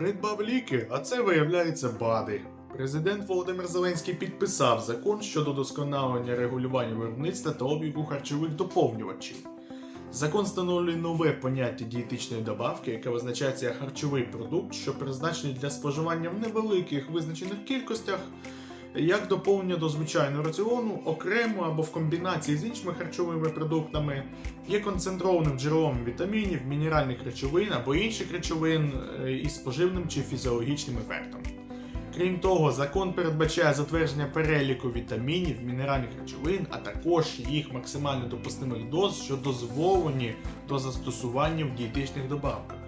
Придбав ліки, а це виявляється БАДи. Президент Володимир Зеленський підписав закон щодо досконалення регулювання виробництва та обігу харчових доповнювачів. Закон встановлює нове поняття дієтичної добавки, яке визначається як харчовий продукт, що призначений для споживання в невеликих визначених кількостях, як доповнення до звичайного раціону, окремо або в комбінації з іншими харчовими продуктами, є концентрованим джерелом вітамінів, мінеральних речовин або інших речовин е, із поживним чи фізіологічним ефектом. Крім того, закон передбачає затвердження переліку вітамінів, мінеральних речовин, а також їх максимально допустимих доз, що дозволені до застосування в дієтичних добавках.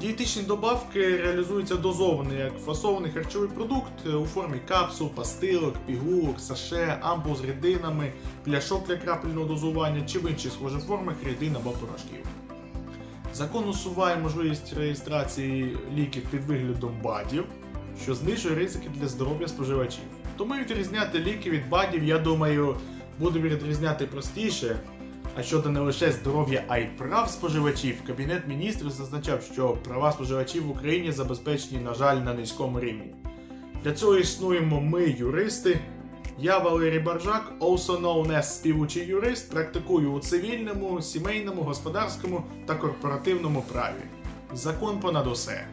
Дієтичні добавки реалізуються дозовано як фасований харчовий продукт у формі капсул, пастилок, пігулок, саше, ампул з рідинами, пляшок для крапельного дозування чи в інших схожих формах рідин або порошків. Закон усуває можливість реєстрації ліків під виглядом БАДів, що знижує ризики для здоров'я споживачів. Тому відрізняти ліки від БАДів, я думаю, буде відрізняти простіше. А щодо не лише здоров'я, а й прав споживачів, Кабінет міністрів зазначав, що права споживачів в Україні забезпечені, на жаль, на низькому рівні. Для цього існуємо ми, юристи. Я Валерій Баржак, also known as співучий юрист, практикую у цивільному, сімейному, господарському та корпоративному праві. Закон понад усе.